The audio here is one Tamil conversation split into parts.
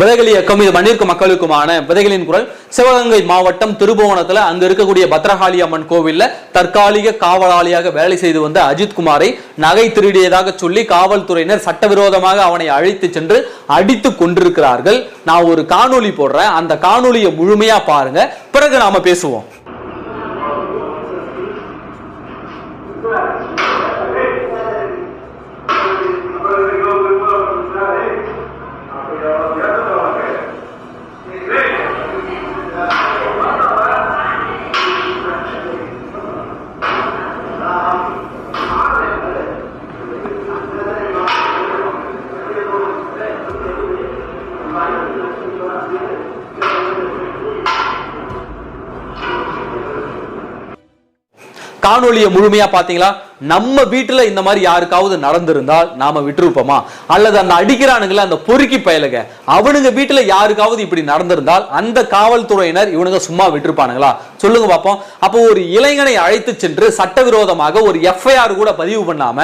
விதைகள் இயக்கம் இது மண்ணிற்கு மக்களுக்குமான விதைகளின் குரல். சிவகங்கை மாவட்டம் திருபுவனத்துல அங்க இருக்கக்கூடிய பத்ரகாளி அம்மன் கோவில்ல தற்காலிக காவலாளியாக வேலை செய்து வந்த அஜித்குமாரை நகை திருடியதாக சொல்லி காவல்துறையினர் சட்டவிரோதமாக அவனை அழைத்து சென்று அடித்து கொண்டிருக்கிறார்கள். நான் ஒரு காணொளி போடுறேன். அந்த காணொலியை முழுமையா பாருங்க. பிறகு நாம பேசுவோம். காணொளியை முழுமையா பாத்தீங்களா நம்ம வீட்டுல இந்த மாதிரி யாருக்காவது நடந்திருந்தால் நாம விட்டுருப்போமா? அல்லது அந்த அடிக்கிறானுங்கள அந்த பொறுக்கி பயலுங்க அவனுங்க வீட்டுல யாருக்காவது இப்படி நடந்திருந்தால் அந்த காவல்துறையினர் இவனுங்க சும்மா விட்டுருப்பானுங்களா? சொல்லுங்க பாப்போம். அப்போ ஒரு இளைஞனை அழைத்து சென்று சட்டவிரோதமாக ஒரு எஃப்ஐஆர் கூட பதிவு பண்ணாம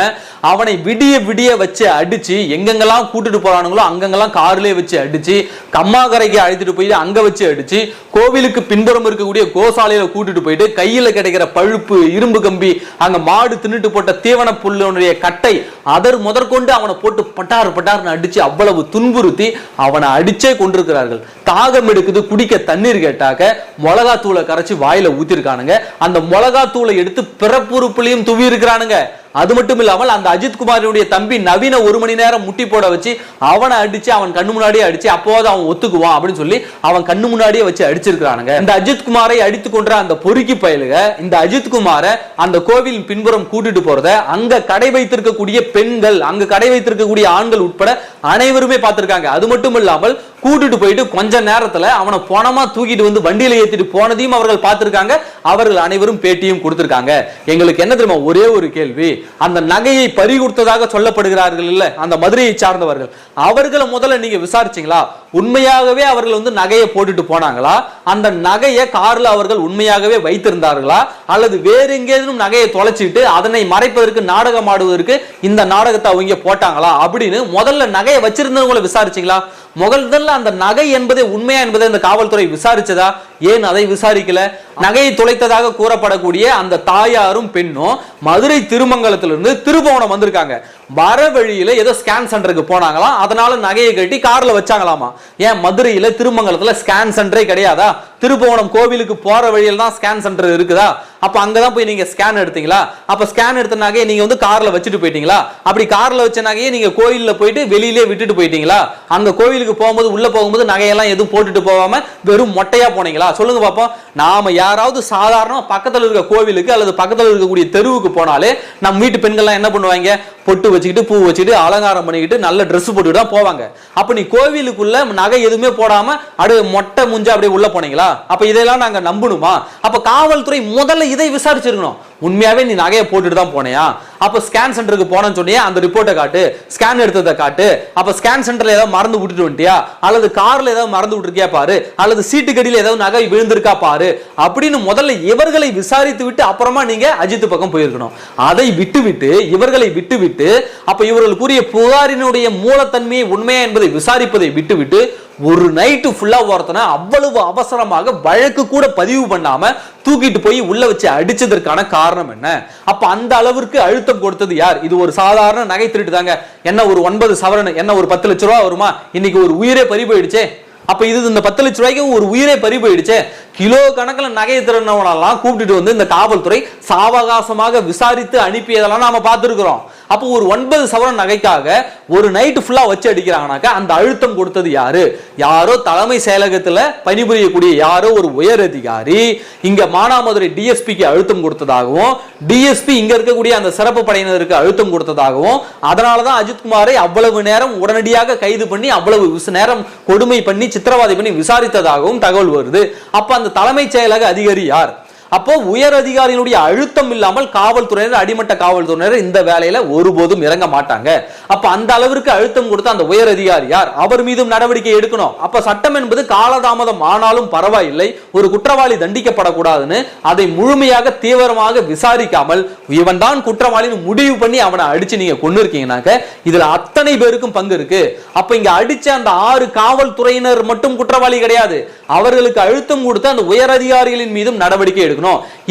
அவனை விடிய விடிய வச்சு அடிச்சு எங்கெங்கெல்லாம் கூட்டிட்டு போறானுங்களோ அங்கங்கெல்லாம் கார்லயே வச்சு அடிச்சு கம்மாக்கரைக்கு அழைத்துட்டு போய் அங்க வச்சு அடிச்சு கோவிலுக்கு பின்புறம் இருக்கக்கூடிய கோசாலையில கூட்டிட்டு போயிட்டு கையில கிடைக்கிற பழுப்பு இரும்பு கம்பி அங்க மாடு தின்னுட்டு போட்ட தீவன புல்லுடைய கட்டை அதர் முதற்கொண்டு அவனை போட்டு பட்டார் பட்டார்னு அடிச்சு அவ்வளவு துன்புறுத்தி அவன் அடிச்சே கொண்டிருக்கிறார்கள் தாகம் எடுக்குது குடிக்க தண்ணீர் கேட்டாக்க மிளகா தூளை கரைச்சு வாயில ஊத்திருக்கானுங்க. அந்த மிளகா தூளை எடுத்து பிறப்புறுப்புலையும் துவி இருக்கிறானுங்க. அது மட்டும் இல்லாமல் அந்த அஜித் குமாரினுடைய தம்பி நவீன ஒரு மணி நேரம் முட்டி போட வச்சு அவனை அடிச்சு அவன் கண்ணு முன்னாடியே அடிச்சு அப்போது அவன் ஒத்துக்குவான் அப்படின்னு சொல்லி அவன் கண்ணு முன்னாடியே வச்சு அடிச்சிருக்கிறானுங்க. இந்த அஜித் குமாரை அடித்து கொன்ற அந்த பொறுக்கி பயலுக இந்த அஜித் குமாரை அந்த கோவில் பின்புறம் கூட்டிட்டு போறத அங்க கடை வைத்திருக்கக்கூடிய பெண்கள் அங்க கடை வைத்திருக்கக்கூடிய ஆண்கள் உட்பட அனைவருமே பார்த்திருக்காங்க. அது மட்டும் இல்லாமல் கூட்டிட்டு போயிட்டு கொஞ்ச நேரத்துல அவனை பணமா தூக்கிட்டு வந்து வண்டியில ஏத்திட்டு போனதையும் அவர்கள் பார்த்திருக்காங்க. அவர்கள் அனைவரும் பேட்டியும் கொடுத்திருக்காங்க. எங்களுக்கு என்ன தெரியுமா? ஒரே ஒரு கேள்வி. அந்த நகையை பறி கொடுத்ததாக சொல்லப்படுகிறார்கள் இல்ல? அந்த மதுரையை சார்ந்தவர்கள். அவர்களை முதல்ல நீங்க விசாரிச்சீங்களா? உண்மையாகவே அவர்கள் வந்து நகையை போட்டுட்டு போனாங்களா? அந்த நகையை காரில் அவர்கள் உண்மையாகவே வைத்திருந்தார்களா? அல்லது வேறு எங்கேயும் நகையை தொலைச்சிட்டு அதனை மறைப்பதற்கு நாடகம் ஆடுவதற்கு இந்த நாடகத்தை அவங்க போட்டாங்களா? அப்படின்னு முதல்ல நகையை வச்சிருந்தவங்களை விசாரிச்சிங்களா? முதல்ல அந்த நகை என்பதே உண்மையா என்பதை இந்த காவல்துறை விசாரிச்சதா? ஏன் அதை விசாரிக்கல? நகையை தொலைத்ததாக கூறப்படக்கூடிய அந்த தாயாரும் பெண்ணும் மதுரை திருமங்கலத்திலிருந்து திருபுவனம் வந்திருக்காங்க. வர வழியில ஏதோ ஸ்கேன் சென்டருக்கு போனாங்களாம் அதனால நகையை கட்டி கார்ல வச்சாங்களாமா? ஏன் மதுரையில திருமங்கலத்துல ஸ்கேன் சென்டரே கிடையாதா? திருபுவனம் கோவிலுக்கு போற வழியில தான் ஸ்கேன் சென்டர் இருக்குதா? அப்ப அங்கதான் போய் நீங்க ஸ்கேன் எடுத்தீங்களா? அப்போ ஸ்கேன் எடுத்த நகையை நீங்க வந்து கார்ல வச்சுட்டு போயிட்டீங்களா? அப்படி கார்ல வச்ச நகையை நீங்க கோயில்ல போயிட்டு வெளியிலே விட்டுட்டு போயிட்டீங்களா? அந்த கோவிலுக்கு போகும்போது உள்ள போகும்போது நகையெல்லாம் எதுவும் போட்டுட்டு போகாம வெறும் மொட்டையா போனீங்களா? சொல்லுங்க பார்ப்போம் நாம யாராவது சாதாரண பக்கத்தில் இருக்க கோவிலுக்கு அல்லது பக்கத்தில் இருக்கக்கூடிய தெருவுக்கு போனாலே நம்ம வீட்டு பெண்கள்லாம் என்ன பண்ணுவாங்க? பொட்டு வச்சு வச்சுக்கிட்டு பூ வச்சுக்கிட்டு அலங்காரம் பண்ணிக்கிட்டு நல்ல ட்ரெஸ் போட்டுக்கிட்டு தான் போவாங்க. அப்ப நீ கோவிலுக்குள்ள நகை எதுவுமே போடாம அப்படியே மொட்டை முஞ்சா அப்படியே உள்ள போனீங்களா? அப்ப இதெல்லாம் நாங்க நம்பணுமா? அப்ப காவல்துறை முதல்ல இதை விசாரிச்சிருக்கணும். உண்மையாவே நீ நகையை போட்டுட்டு தான் போனியா? அப்ப ஸ்கேன் சென்டருக்கு போனேன்னு சொன்னியே அந்த ரிப்போர்ட்டை காட்டு ஸ்கேன் எடுத்ததை காட்டு. அப்ப ஸ்கேன் சென்டர்ல ஏதாவது மறந்து விட்டுட்டு வந்துட்டியா? அல்லது கார்ல ஏதாவது மறந்து விட்டுருக்கியா பாரு? அல்லது சீட்டு கடியில ஏதாவது நகை விழுந்திருக்கா பாரு? அப்படின்னு முதல்ல இவர்களை விசாரித்து விட்டு அப்புறமா நீங்க அஜித் பக்கம் போயிருக்கணும். அதை விட்டு விட்டு இவர்களை விட்டு விட்டு அப்ப இவர்கள் கூறிய புகாரினுடைய மூலத்தன்மையை உண்மையா என்பதை விசாரிப்பதை விட்டு விட்டு ஒரு நைட்டு ஃபுல்லாக ஒருத்தனை அவ்வளவு அவசரமாக வழக்கு கூட பதிவு பண்ணாமல் தூக்கிட்டு போய் உள்ளே வச்சு அடிச்சதற்கான காரணம் என்ன? அப்போ அந்த அளவிற்கு அழுத்தம் கொடுத்தது யார்? இது ஒரு சாதாரண நகை திருட்டு தாங்க. என்ன ஒரு ஒன்பது சவரன் என்ன ஒரு பத்து லட்ச ரூபா வருமா? இன்னைக்கு ஒரு உயிரே பறி போயிடுச்சே. அப்போ இது இந்த பத்து லட்ச ரூபாய்க்கு ஒரு உயிரே பறி போயிடுச்சே. கிலோ கணக்கில் நகை திருநவனெல்லாம் கூப்பிட்டுட்டு வந்து இந்த காவல்துறை சாவகாசமாக விசாரித்து அனுப்பியதெல்லாம் நாம பார்த்துருக்குறோம். அப்போ ஒரு ஒன்பது சவரன் நகைக்காக ஒரு நைட்டு ஃபுல்லா வச்சு அடிக்கிறாங்கனாக்கா அந்த அழுத்தம் கொடுத்தது யாரு? யாரோ தலைமை செயலகத்துல பணிபுரியக்கூடிய யாரோ ஒரு உயர் அதிகாரி இங்க மானாமதுரை டிஎஸ்பிக்கு அழுத்தம் கொடுத்ததாகவும் டிஎஸ்பி இங்க இருக்கக்கூடிய அந்த சிறப்பு படையினருக்கு அழுத்தம் கொடுத்ததாகவும் அதனாலதான் அஜித்குமாரை அவ்வளவு நேரம் உடனடியாக கைது பண்ணி அவ்வளவு நேரம் கொடுமை பண்ணி சித்திரவாதை பண்ணி விசாரித்ததாகவும் தகவல் வருது. அப்ப அந்த தலைமைச் செயலக அதிகாரி யார்? அப்போ உயர் அதிகாரிகளுடைய அழுத்தம் இல்லாமல் காவல்துறையினர் அடிமட்ட காவல்துறையினர் இந்த வேலையில ஒருபோதும் இறங்க மாட்டாங்க. அப்ப அந்த அளவிற்கு அழுத்தம் கொடுத்த அந்த உயர் அதிகாரி யார்? அவர் மீதும் நடவடிக்கை எடுக்கணும். அப்ப சட்டம் என்பது காலதாமதம் ஆனாலும் பரவாயில்லை ஒரு குற்றவாளி தண்டிக்கப்படக்கூடாதுன்னு அதை முழுமையாக தீவிரமாக விசாரிக்காமல் இவன் தான் குற்றவாளின்னு முடிவு பண்ணி அவனை அடிச்சு நீங்க கொண்டு இருக்கீங்கன்னாக்க இதுல அத்தனை பேருக்கும் பங்கு இருக்கு. அப்ப இங்க அடிச்ச அந்த ஆறு காவல்துறையினர் மட்டும் குற்றவாளி கிடையாது. அவர்களுக்கு அழுத்தம் கொடுத்து அந்த உயர் அதிகாரிகளின் மீதும் நடவடிக்கை எடுக்கணும்.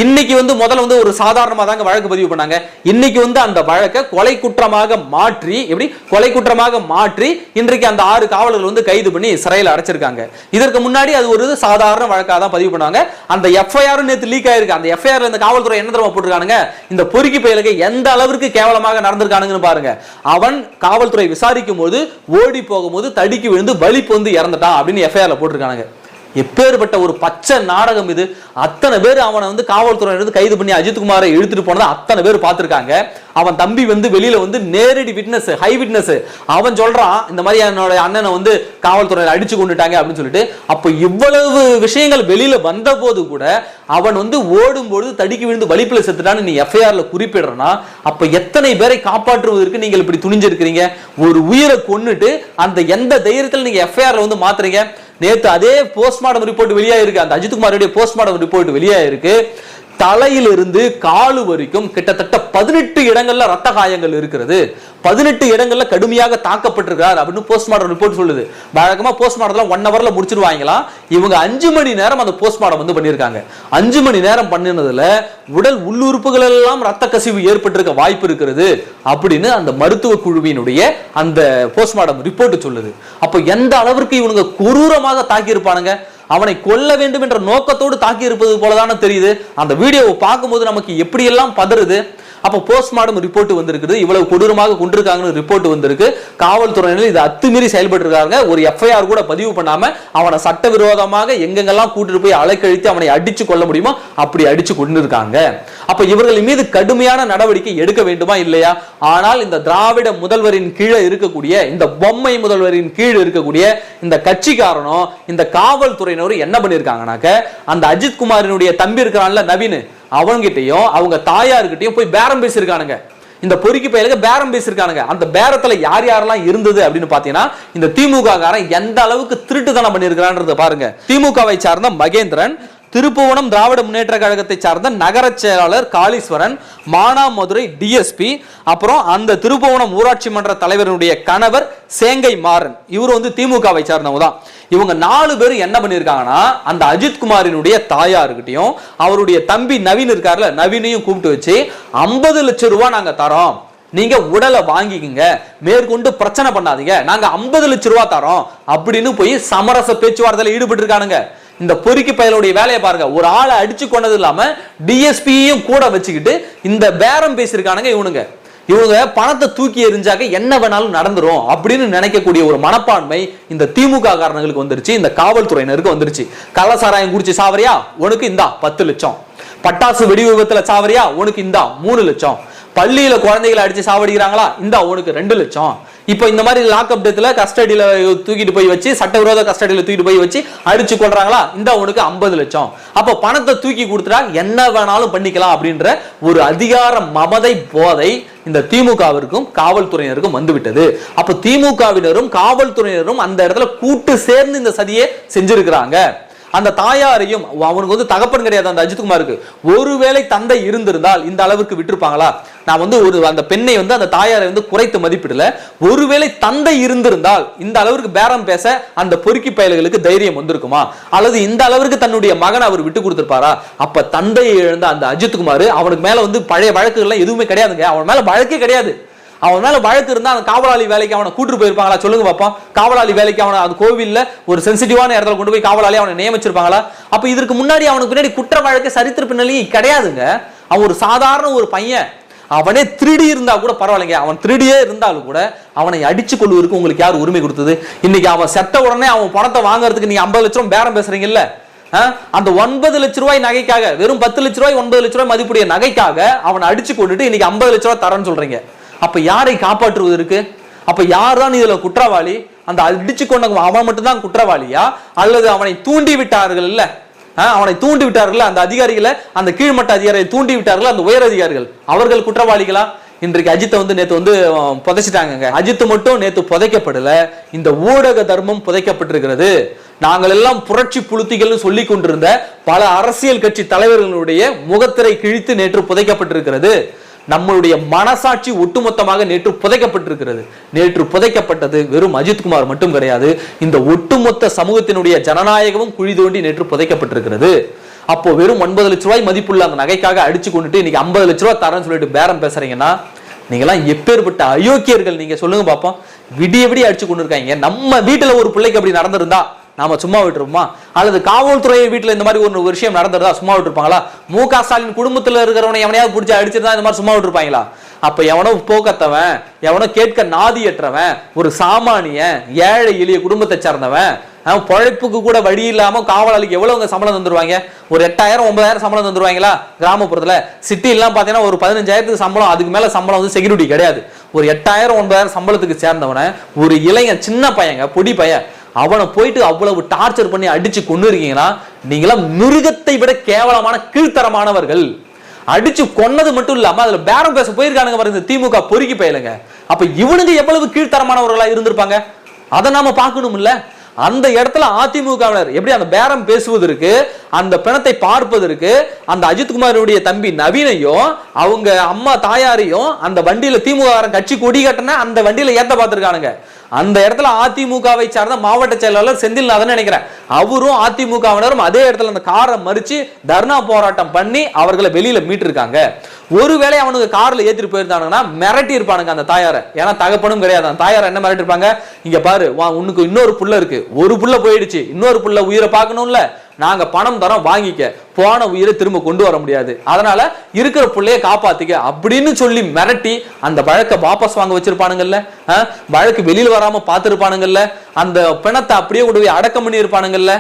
இன்னைக்கு வந்து முதல்ல வந்து ஒரு சாதாரணமாக தாங்க வழக்கு பதிவு பண்ணாங்க. இன்னைக்கு வந்து அந்த வழக்கை கொலை குற்றமாக மாற்றி எப்படி? கொலை குற்றமாக மாற்றி இன்றைக்கு அந்த ஆறு காவலர்கள் வந்து கைது பண்ணி சிறையில் அடைச்சிருக்காங்க. இதற்கு முன்னாடி அது ஒரு சாதாரண வழக்காக தான் பதிவு பண்ணாங்க அந்த எஃப்ஐஆர் நேற்று லீக் ஆயிருக்கு. அந்த எஃப்ஐஆர் இந்த காவல்துறை என்ன தெரியுமா போட்டிருக்கானுங்க? இந்த பொறுக்கி பயலுக்கு எந்த அளவிற்கு கேவலமாக நடந்திருக்கானுங்கன்னு பாருங்க. அவன் காவல்துறை விசாரிக்கும் போது ஓடி போகும்போது தடிக்கு விழுந்து வலிப்பு வந்து இறந்துட்டான் அப்படின்னு எஃப்ஐஆர்ல போட்டிருக்கானுங்க. எப்பேற்பட்ட ஒரு பச்சை நாடகம் இது. அத்தனை பேர் அவனை வந்து காவல்துறையிலிருந்து கைது பண்ணி அஜித்குமாரை இழுத்துட்டு போனதை அத்தனை பேர் பார்த்துருக்காங்க. அவன் தம்பி வந்து வெளியில வந்து நேரடி விட்னஸ் ஹை விட்னஸ் அவன் சொல்றான் இந்த மாதிரி என்னோட அண்ணனை வந்து காவல்துறையில் அடிச்சு கொண்டுட்டாங்க அப்படின்னு சொல்லிட்டு. அப்போ இவ்வளவு விஷயங்கள் வெளியில வந்த போது கூட அவன் வந்து ஓடும்போது தடுக்கி விழுந்து வலிப்பில் செத்துட்டான்னு நீ எஃப்ஐஆர்ல குறிப்பிடுறனா அப்ப எத்தனை பேரை காப்பாற்றுவதற்கு நீங்கள் இப்படி துணிஞ்சிருக்கிறீங்க? ஒரு உயிரை கொன்னுட்டு அந்த எந்த தைரியத்தில் நீங்க எஃப்ஐஆர்ல வந்து மாத்துறீங்க? நேத்து அதே போஸ்ட்மார்டம் ரிப்போர்ட் வெளியாயிருக்கு. அந்த அஜித்குமாருடைய போஸ்ட்மார்டம் ரிப்போர்ட் வெளியாயிருக்கு. தலையிலிருந்து காலு வரைக்கும் கிட்டத்தட்ட பதினெட்டு இடங்கள்ல ரத்த காயங்கள் இருக்கிறது. பதினெட்டு இடங்கள்ல கடுமையாக தாக்கப்பட்டிருக்கிறார் அப்படின்னு போஸ்ட்மார்டம் ரிப்போர்ட் சொல்லுது. வழக்கமா போஸ்ட்மார்டம்லாம் ஒன் ஹவர்ல முடிச்சிருவாங்களாம் இவங்க அஞ்சு மணி நேரம் அந்த போஸ்ட்மார்டம் வந்து பண்ணியிருக்காங்க. அஞ்சு மணி நேரம் பண்ணினதுல உடல் உள்ளுறுப்புகள் எல்லாம் ரத்த கசிவு ஏற்பட்டிருக்க வாய்ப்பு இருக்கிறது அப்படின்னு அந்த மருத்துவ குழுவினுடைய அந்த போஸ்ட்மார்டம் ரிப்போர்ட் சொல்லுது. அப்போ எந்த அளவிற்கு இவனுங்க குரூரமாக தாக்கியிருப்பானுங்க? அவனை கொல்ல வேண்டும் என்ற நோக்கத்தோடு தாக்கி இருப்பது போலதான தெரியுது. அந்த வீடியோவை பார்க்கும்போது நமக்கு எப்படியெல்லாம் பதறுது? அப்போ போஸ்ட்மார்டம் ரிப்போர்ட் வந்திருக்குது. இவ்வளவு கொடூரமாக கொண்டிருக்காங்கன்னு ரிப்போர்ட் வந்திருக்கு. காவல்துறையினர் இது அத்துமீறி செயல்பட்டு இருக்காங்க ஒரு எஃப்ஐஆர் கூட பதிவு பண்ணாம அவனை சட்டவிரோதமாக எங்கெங்கெல்லாம் கூட்டிட்டு போய் அலைக்கழித்து அவனை அடிச்சு கொள்ள முடியுமோ அப்படி அடிச்சு கொண்டு இருக்காங்க அப்ப இவர்கள் மீது கடுமையான நடவடிக்கை எடுக்க வேண்டுமா இல்லையா? ஆனால் இந்த திராவிட முதல்வரின் கீழே இருக்கக்கூடிய இந்த பொம்மை முதல்வரின் கீழ் இருக்கக்கூடிய இந்த கட்சிக்காரனும் இந்த காவல்துறையினரும் என்ன பண்ணியிருக்காங்கனாக்க அந்த அஜித் குமாரினுடைய தம்பி இருக்கிறான்ல நவீன் அவங்கிட்டையும் அவங்க தாயார்கிட்டயும் போய் பேரம் பேசியிருக்கானுங்க. இந்த பொறுக்கி பயிலுக்கு பேரம் பேசியிருக்கானுங்க. அந்த பேரத்துல யார் யாரெல்லாம் இருந்தது அப்படின்னு பார்த்தீங்கன்னா இந்த திமுக காரன் எந்த அளவுக்கு திருட்டுத்தனம் பண்ணியிருக்கிறான்றத பாருங்க. திமுகவை சார்ந்த மகேந்திரன் திருப்புவனம் திராவிட முன்னேற்ற கழகத்தை சார்ந்த நகர செயலாளர் காளீஸ்வரன் மானாமதுரை டிஎஸ்பி அப்புறம் அந்த திருப்புவனம் ஊராட்சி மன்ற தலைவருடைய கணவர் சேங்கை மாறன். இவர் வந்து திமுகவை சார்ந்தவங்க தான். இவங்க நாலு பேர் என்ன பண்ணியிருக்காங்கன்னா அந்த அஜித் குமாரினுடைய தாயாருக்கிட்டையும் அவருடைய தம்பி நவீன் இருக்கார்ல நவீனையும் கூப்பிட்டு வச்சு ஐம்பது லட்சம் ரூபாய் நாங்கள் தரோம். நீங்க உடலை வாங்கிக்கங்க. மேற்கொண்டு பிரச்சனை பண்ணாதீங்க. நாங்க ஐம்பது லட்சம் ரூபாய் தரோம். அப்படின்னு போய் சமரச பேச்சுவார்த்தையில ஈடுபட்டு இருக்கானுங்க இந்த பொறுக்கி பயலுடைய வேலையை பாருங்க. ஒரு ஆளை அடிச்சு கொண்டது இல்லாம டிஎஸ்பியையும் கூட வச்சுக்கிட்டு இந்த பேரம் பேசியிருக்கானுங்க இவனுங்க. இவங்க பணத்தை தூக்கி எறிஞ்சாக்க என்ன வேணாலும் நடந்துரும் அப்படின்னு நினைக்கக்கூடிய ஒரு மனப்பான்மை இந்த திமுக காரணங்களுக்கு வந்துருச்சு இந்த காவல்துறையினருக்கு வந்துருச்சு. கள்ளசாராயம் குடிச்சு சாவரியா? உனக்கு இந்தா பத்து லட்சம். பட்டாசு வெடி விபத்துல சாவரியா? உனக்கு இந்தா மூணு லட்சம். பள்ளியில குழந்தைகளை அடிச்சு சாவடிக்கிறாங்களா? இந்தா உனக்கு ரெண்டு லட்சம். இப்போ இந்த மாதிரி லாக்அப் டெத்தில் கஸ்டடியில் தூக்கிட்டு போய் வச்சு சட்டவிரோத கஸ்டடியில் தூக்கிட்டு போய் வச்சு அடிச்சு கொள்றாங்களா இந்த உனக்கு ஐம்பது லட்சம். அப்போ பணத்தை தூக்கி கொடுத்துட்டா என்ன வேணாலும் பண்ணிக்கலாம் அப்படின்ற ஒரு அதிகார மமதை போதை இந்த திமுகவிற்கும் காவல்துறையினருக்கும் வந்துவிட்டது. அப்போ திமுகவினரும் காவல்துறையினரும் அந்த இடத்துல கூட்டு சேர்ந்து இந்த சதியை செஞ்சிருக்கிறாங்க. அந்த தாயாரையும் அவனுக்கு வந்து தகப்பன் கிடையாது அந்த அஜித்குமாருக்கு. ஒருவேளை தந்தை இருந்திருந்தால் இந்த அளவுக்கு விட்டுருப்பாங்களா? நான் வந்து ஒரு அந்த பெண்ணை வந்து அந்த தாயாரை வந்து குறைத்து மதிப்பிடல. ஒருவேளை தந்தை இருந்திருந்தால் இந்த அளவிற்கு பேரம் பேச அந்த பொறுக்கி பயல்களுக்கு தைரியம் வந்திருக்குமா? அல்லது இந்த அளவிற்கு தன்னுடைய மகனை அவர் விட்டு கொடுத்திருப்பாரா? அப்ப தந்தையை இழந்த அந்த அஜித்குமார் அவனுக்கு மேல வந்து பழைய வழக்குகள்லாம் எதுவுமே கிடையாதுங்க. அவன் மேல வழக்கே கிடையாது. அவன் மேல வழக்கு இருந்தா அந்த காவலாளி வேலைக்கு அவனை கூட்டு போயிருப்பாங்களா? சொல்லுங்க பாப்போம் காவலாளி வேலைக்கு அவனை அது கோவில்ல ஒரு சென்சிட்டிவான இடத்துல கொண்டு போய் காவலாளி அவனை நியமிச்சிருப்பாங்களா? அப்ப இதற்கு முன்னாடி அவனுக்கு பின்னாடி குற்ற வழக்கு சரித்திர பின்னணியும் கிடையாதுங்க. அவன் ஒரு சாதாரண ஒரு பையன். அவனே திருடி இருந்தா கூட பரவாயில்லைங்க. அவன் திருடியே இருந்தாலும் கூட அவனை அடிச்சு கொள்வதற்கு உங்களுக்கு யார் உரிமை கொடுத்தது? இன்னைக்கு அவன் செத்த உடனே அவன் பணத்தை வாங்குறதுக்கு நீங்க ஐம்பது லட்சம் பேரம் பேசுறீங்கல்ல? ஆ? அந்த ஒன்பது லட்ச ரூபாய் நகைக்காக வெறும் பத்து லட்ச ரூபாய் ஒன்பது லட்ச ரூபாய் மதிப்புடைய நகைக்காக அவனை அடிச்சு கொண்டுட்டு இன்னைக்கு ஐம்பது லட்ச ரூபாய் தரேன்னு சொல்றீங்க. அப்ப யாரை காப்பாற்றுவதற்கு அப்ப யார் தான் இதுல குற்றவாளி? அந்த அடிச்சு கொண்டவங்க அவன் மட்டும்தான் குற்றவாளியா? அல்லது அவனை தூண்டி விட்டார்கள் இல்ல அவனை தூண்டி விட்டார்கள் அந்த அதிகாரிகளை அந்த கீழ்மட்ட அதிகாரியை தூண்டி விட்டார்கள் அந்த உயர் அதிகாரிகள் அவர்கள் குற்றவாளிகளா? இன்றைக்கு அஜித்தை வந்து நேத்து வந்து புதைச்சிட்டாங்க புதைச்சிட்டாங்கங்க. அஜித் மட்டும் நேற்று புதைக்கப்படல. இந்த ஊடக தர்மம் புதைக்கப்பட்டிருக்கிறது. நாங்கள் எல்லாம் புரட்சி புழுத்திகள்னு சொல்லி கொண்டிருந்த பல அரசியல் கட்சி தலைவர்களுடைய முகத்திரை கிழித்து நேற்று புதைக்கப்பட்டிருக்கிறது. நம்மளுடைய மனசாட்சி ஒட்டுமொத்தமாக நேற்று புதைக்கப்பட்டிருக்கிறது. நேற்று புதைக்கப்பட்டது வெறும் அஜித்குமார் மட்டும் கிடையாது. இந்த ஒட்டுமொத்த சமூகத்தினுடைய ஜனநாயகமும் குழி தோண்டி நேற்று புதைக்கப்பட்டிருக்கிறது. அப்போ வெறும் ஒன்பது லட்ச ரூபாய் மதிப்புள்ள அந்த நகைக்காக அடிச்சு கொண்டுட்டு இன்னைக்கு ஐம்பது லட்ச ரூபாய் தரேன்னு சொல்லிட்டு பேரம் பேசுறீங்கன்னா நீங்களாம் எப்பேற்பட்ட அயோக்கியர்கள் நீங்க சொல்லுங்க பார்ப்போம் விடிய விடிய அடிச்சு கொண்டு இருக்காங்க நம்ம வீட்டுல ஒரு பிள்ளைக்கு அப்படி நடந்திருந்தா நாம சும்மா விட்டுருப்போமா அல்லது காவல்துறை வீட்டில் இந்த மாதிரி ஒரு விஷயம் நடந்துருதா சும்மா விட்டுருப்பாங்களா? மு க. ஸ்டாலின் குடும்பத்தில் இருக்கிறவனை எவனையாவது பிடிச்சி அடிச்சிருந்தா இந்த மாதிரி சும்மா விட்டுருப்பாங்களா? அப்போ எவனோ போக்கத்தவன் எவனோ கேட்க நாதியற்றவன் ஒரு சாமானியன் ஏழை எளிய குடும்பத்தை சார்ந்தவன் அவன் பொழைப்புக்கு கூட வழி இல்லாமல் காவலாளிக்கு எவ்வளோங்க சம்பளம் தந்துருவாங்க? ஒரு எட்டாயிரம் ஒன்பதாயிரம் சம்பளம் தந்துருவாங்களா கிராமப்புறத்தில்? சிட்டி பார்த்தீங்கன்னா ஒரு பதினஞ்சாயிரத்துக்கு சம்பளம் அதுக்கு மேலே சம்பளம் வந்து செக்யூரிட்டி கிடையாது. ஒரு எட்டாயிரம் ஒன்பதாயிரம் சம்பளத்துக்கு சேர்ந்தவனை ஒரு இளைஞன் சின்ன பையங்க பொடி பையன் அவனை போயிட்டு அவ்வளவு டார்ச்சர் பண்ணி அடிச்சு கொண்டு இருக்கீங்கன்னா நீங்களாம் மிருகத்தை விட கேவலமான கீழ்த்தரமானவர்கள். அடிச்சு கொன்னது மட்டும் இல்லாம அதுல பேரம் பேச போயிருக்கானுங்க பாருங்க இந்த திமுக பொறுக்கி பயலுங்க. அப்ப இவனுங்க எவ்வளவு கீழ்த்தரமானவர்களா இருந்திருப்பாங்க? அதை நாம பார்க்கணும் இல்ல அந்த இடத்துல அதிமுகவினர் எப்படி அந்த பேரம் பேசுவதற்கு அந்த பிணத்தை பார்ப்பதற்கு அந்த அஜித்குமாருடைய தம்பி நவீனையும் அவங்க அம்மா தாயாரையும் அந்த வண்டியில திமுக கட்சி கொடி கட்டின அந்த வண்டியில ஏத்த பார்த்திருக்கானுங்க. அந்த இடத்துல அதிமுகவை சார்ந்த மாவட்ட செயலாளர் செந்தில்நாதன் நினைக்கிறேன் அவரும் அதிமுகவினரும் அதே இடத்துல அந்த காரை மறிச்சு தர்ணா போராட்டம் பண்ணி அவர்களை வெளியில மீட்டிருக்காங்க. ஒருவேளை அவனுக்கு கார்ல ஏத்திட்டு போயிருந்தானுங்கன்னா மிரட்டி இருப்பானுங்க அந்த தாயாரை. ஏன்னா தகப்பனும் கிடையாது. அந்த தாயாரை என்ன மிரட்டி இருப்பாங்க இங்க பாரு வா உனக்கு இன்னொரு புள்ள இருக்கு. ஒரு புள்ள போயிடுச்சு. இன்னொரு புள்ள உயிரை பார்க்கணும்ல. நாங்கள் பணம் தரோம் வாங்கிக்க. போன உயிரை திரும்ப கொண்டு வர முடியாது. அதனால இருக்கிற பிள்ளைய காப்பாத்திக்க அப்படின்னு சொல்லி மிரட்டி அந்த வழக்கை வாபஸ் வாங்க வச்சிருப்பானுங்கல்ல வழக்கு வெளியில் வராம பார்த்துருப்பானுங்கல்ல அந்த பிணத்தை அப்படியே கொண்டு போய் அடக்கம் பண்ணியிருப்பானுங்கல்ல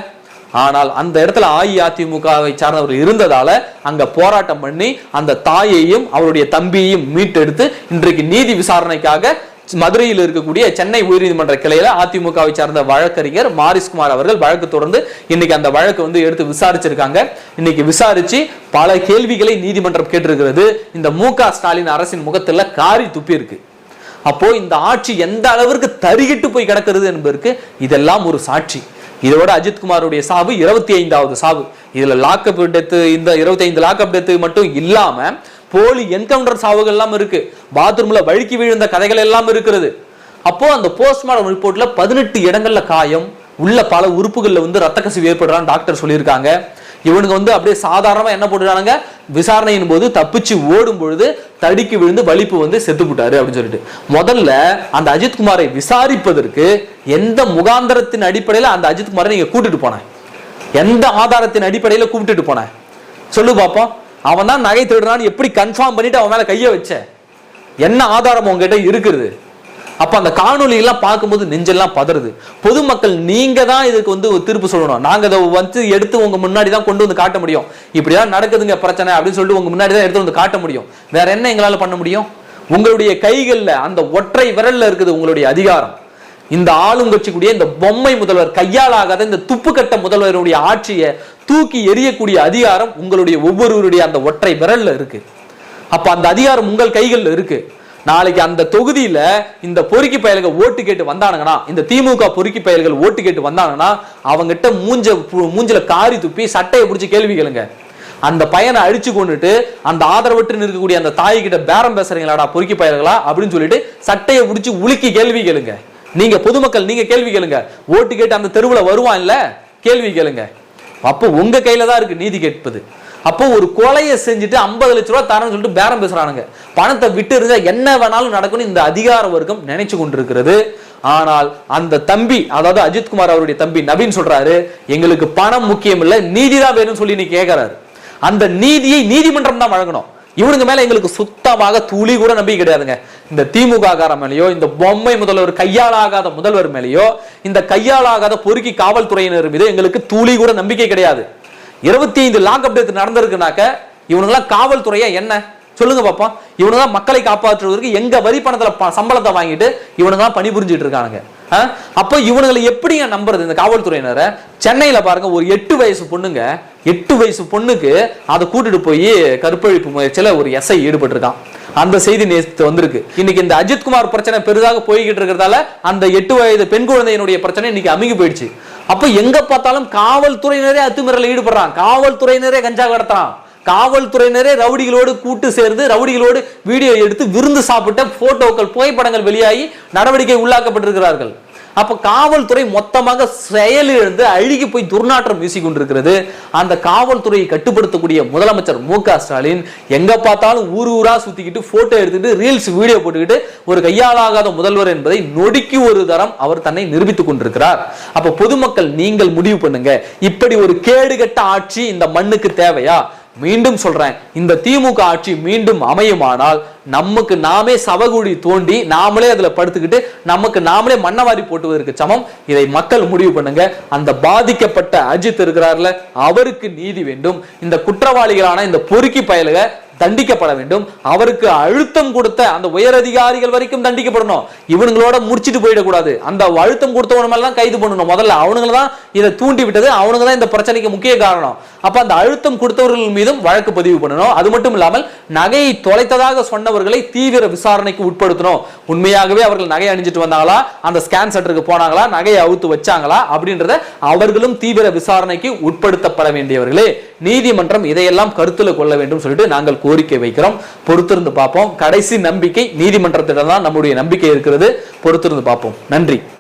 ஆனால் அந்த இடத்துல அஇஅதிமுகவை சார்ந்தவர் இருந்ததால அங்க போராட்டம் பண்ணி அந்த தாயையும் அவருடைய தம்பியையும் மீட்டெடுத்து இன்றைக்கு நீதி விசாரணைக்காக மதுரையில் இருக்கக்கூடிய சென்னை உயர்நீதிமன்ற கிளையில அதிமுகவை சார்ந்த வழக்கறிஞர் மாரிஸ்குமார் அவர்கள் வழக்கு தொடர்ந்து இன்னைக்கு அந்த வழக்கு வந்து எடுத்து விசாரிச்சிருக்காங்க. இன்னைக்கு விசாரிச்சு பல கேள்விகளை நீதிமன்றம் கேட்டிருக்கிறது. இந்த மு ஸ்டாலின் அரசின் முகத்துல காரி துப்பி இருக்கு அப்போ இந்த ஆட்சி எந்த அளவிற்கு தருகிட்டு போய் கிடக்கிறது என்பதற்கு இதெல்லாம் ஒரு சாட்சி. இதோட அஜித்குமாருடைய சாவு இருபத்தி ஐந்தாவது சாவு. இதுல லாக்அப் டெத்து இந்த இருபத்தி ஐந்து லாக்அப் டெத்து மட்டும் இல்லாம போலி என்கவுண்டர் சாவுகள் எல்லாம் இருக்கு. பாத்ரூம்ல வழுக்கி விழுந்த கதைகள் எல்லாம் இருக்கிறது. அப்போ அந்த போஸ்ட்மார்டம் ரிப்போர்ட்ல பதினெட்டு இடங்கள்ல காயம் உள்ள பல உறுப்புகள்ல வந்து ரத்த கசிவு ஏற்படுறான்னு டாக்டர் சொல்லியிருக்காங்க. இவனுக்கு வந்து அப்படியே சாதாரணமா என்ன போட்டுறானுங்க விசாரணையின் போது தப்பிச்சு ஓடும் பொழுது தடிக்கு விழுந்து வலிப்பு வந்து செத்து போட்டாரு அப்படின்னு சொல்லிட்டு. முதல்ல அந்த அஜித்குமாரை விசாரிப்பதற்கு எந்த முகாந்தரத்தின் அடிப்படையில் அந்த அஜித்குமாரை நீங்க கூட்டிட்டு போன எந்த ஆதாரத்தின் அடிப்படையில் கூப்பிட்டுட்டு போன சொல்லு பாப்போம். அவன் தான் நகை திருடுறான்னு எப்படி கன்ஃபார்ம் பண்ணிட்டு அவன் மேல கைய வச்ச? என்ன ஆதாரம் உங்ககிட்ட இருக்குது அப்ப அந்த காணொளி எல்லாம் பார்க்கும்போது நெஞ்செல்லாம் பதறுது. பொதுமக்கள் நீங்க தான் இதுக்கு வந்து திருப்பு தீர்ப்பு சொல்லணும். நாங்க அதை வந்து எடுத்து உங்க முன்னாடி தான் கொண்டு வந்து காட்ட முடியும். இப்படிதான் நடக்குதுங்க பிரச்சனை அப்படின்னு சொல்லிட்டு உங்க முன்னாடி தான் எடுத்து வந்து காட்ட முடியும். வேற என்ன எங்களால பண்ண முடியும்? உங்களுடைய கைகள்ல அந்த ஒற்றை விரல்ல இருக்குது உங்களுடைய அதிகாரம். இந்த ஆளுங்கட்சிக்குடிய இந்த பொம்மை முதல்வர் கையாளாகாத இந்த துப்புக்கட்ட முதல்வருடைய ஆட்சியை தூக்கி எறியக்கூடிய அதிகாரம் உங்களுடைய ஒவ்வொருவருடைய அந்த ஒற்றை விரல்ல இருக்கு. அப்ப அந்த அதிகாரம் உங்கள் கைகள்ல இருக்கு. நாளைக்கு அந்த தொகுதியில இந்த பொறுக்கி பயல்கள் ஓட்டு கேட்டு வந்தானுங்கன்னா இந்த திமுக பொறுக்கி பயல்கள் ஓட்டு கேட்டு வந்தாங்கன்னா அவங்ககிட்ட மூஞ்ச மூஞ்சில காரி துப்பி சட்டையை பிடிச்சி கேள்வி கேளுங்க. அந்த பையனை அழிச்சு கொண்டுட்டு அந்த ஆதரவற்று நிற்கக்கூடிய அந்த தாய்கிட்ட பேரம் பேசுறீங்களாடா பொறுக்கி பயல்களா அப்படின்னு சொல்லிட்டு சட்டையை பிடிச்சி உலுக்கி கேள்வி கேளுங்க. நீங்க பொதுமக்கள் நீங்க கேள்வி கேளுங்க. ஓட்டு கேட்டு அந்த தெருவில் வருவான் இல்ல? கேள்வி கேளுங்க. அப்போ உங்க கையில தான் இருக்கு நீதி கேட்பது. அப்போ ஒரு கொலையை செஞ்சுட்டு ஐம்பது லட்ச ரூபா தரேன்னு சொல்லிட்டு பேரம் பேசுறானுங்க. பணத்தை விட்டு இருந்தா என்ன வேணாலும் நடக்கும்னு இந்த அதிகார வர்க்கம் நினைச்சு கொண்டிருக்கிறது. ஆனால் அந்த தம்பி அதாவது அஜித்குமார் அவருடைய தம்பி நவீன் சொல்றாரு எங்களுக்கு பணம் முக்கியம் இல்லை நீதி தான் வேணும்னு சொல்லி நீ கேட்கிறாரு அந்த நீதியை நீதிமன்றம் தான் வழங்கணும். இவனுங்க மேல எங்களுக்கு சுத்தமாக துளி கூட நம்பிக்கை கிடையாதுங்க. இந்த திமுக கார மேலேயோ இந்த பொம்மை முதல்வர் கையாளாகாத முதல்வர் மேலேயோ இந்த கையாளாகாத பொறுக்கி காவல்துறையினர் மீது எங்களுக்கு துளி கூட நம்பிக்கை கிடையாது. இருபத்தி ஐந்து லாக் டெத் நடந்திருக்குனாக்க இவனுங்கெல்லாம் காவல்துறையா என்ன? சொல்லுங்க பாப்போம். இவனுங்க மக்களை காப்பாற்றுவதற்கு எங்க வரி பணத்துல ப- சம்பளத்தை வாங்கிட்டு இவனுங்க தான் பணிபுரிஞ்சிட்டு இருக்கானுங்க. அப்போ இவனுங்களை எப்படிங்க நம்புறது இந்த காவல்துறையினரை? சென்னையில் பாருங்க ஒரு எட்டு வயசு பொண்ணுங்க எட்டு வயசு பொண்ணுக்கு அதை கூட்டிட்டு போய் கற்பழிப்பு முயற்சியில் ஒரு எஸ்ஐ ஈடுபட்டிருக்கான். அந்த செய்தி நேற்று வந்திருக்கு. இன்னைக்கு இந்த அஜித்குமார் பிரச்சனை பெரிதாக போய்கிட்டு இருக்கிறதால அந்த எட்டு வயது பெண் குழந்தையினுடைய பிரச்சனை இன்னைக்கு அமுகி போயிடுச்சு. அப்ப எங்க பார்த்தாலும் காவல்துறையினரே அத்துமீறல ஈடுபடுறான். காவல்துறையினரே கஞ்சா கடத்துறான். காவல்துறையினரே ரவுடிகளோடு கூட்டு சேர்ந்து ரவுடிகளோடு வீடியோ எடுத்து விருந்து சாப்பிட்ட போட்டோக்கள் புகைப்படங்கள் வெளியாகி நடவடிக்கை உள்ளாக்கப்பட்டிருக்கிறார்கள். அப்போ காவல்துறை மொத்தமாக செயலிழந்து அழுகி போய் துர்நாற்றம் வீசிக் கொண்டிருக்கிறது அந்த காவல்துறையை கட்டுப்படுத்தக்கூடிய முதலமைச்சர் மு க ஸ்டாலின் எங்க பார்த்தாலும் ஊர் ஊரா சுத்திக்கிட்டு போட்டோ எடுத்துக்கிட்டு ரீல்ஸ் வீடியோ போட்டுக்கிட்டு ஒரு கையாளாகாத முதல்வர் என்பதை நொடிக்கு ஒரு தரம் அவர் தன்னை நிரூபித்துக் கொண்டிருக்கிறார். அப்ப பொதுமக்கள் நீங்கள் முடிவு பண்ணுங்க. இப்படி ஒரு கேடுகட்ட ஆட்சி இந்த மண்ணுக்கு தேவையா? மீண்டும் சொல்றேன் இந்த திமுக ஆட்சி மீண்டும் அமையுமானால் நமக்கு நாமே சவகுழி தோண்டி நாமளே அதுல படுத்துக்கிட்டு நமக்கு நாமளே மண்ணவாரி போட்டுவதற்கு சமம். இதை மக்கள் முடிவு பண்ணுங்க. அந்த பாதிக்கப்பட்ட அஜித் இருக்கிறார்ல அவருக்கு நீதி வேண்டும். இந்த குற்றவாளிகளான இந்த பொறுக்கி பயலுக தண்டிக்கப்பட வேண்டும். அவருக்கு அழுத்தம் கொடுத்த அந்த உயர் அதிகாரிகள் வரைக்கும் தண்டிக்கப்படணும். இவனுங்களோட முடிச்சிட்டு போயிடக்கூடாது. அந்த அழுத்தம் கொடுத்தவன மேலாம் கைது பண்ணணும். முதல்ல அவனுங்களை தான் இதை தூண்டி விட்டது அவனுங்க தான் இந்த பிரச்சனைக்கு முக்கிய காரணம். அப்ப அந்த அழுத்தம் கொடுத்தவர்கள் மீதும் வழக்கு பதிவு பண்ணணும். அது மட்டும் இல்லாமல் நகையை தொலைத்ததாக சொன்னவர்களை தீவிர விசாரணைக்கு உட்படுத்தணும். உண்மையாகவே அவர்கள் நகை அணிஞ்சிட்டு வந்தாங்களா? அந்த ஸ்கேன் சென்டருக்கு போனாங்களா? நகையை அவுத்து வச்சாங்களா? அப்படின்றத அவர்களும் தீவிர விசாரணைக்கு உட்படுத்தப்பட வேண்டியவர்களே. நீதிமன்றம் இதையெல்லாம் கருத்துல கொள்ள வேண்டும் சொல்லிட்டு நாங்கள் கோரிக்கை வைக்கிறோம். பொறுத்திருந்து பார்ப்போம். கடைசி நம்பிக்கை நீதிமன்றத்திடம் தான் நம்முடைய நம்பிக்கை இருக்கிறது. பொறுத்திருந்து பார்ப்போம். நன்றி.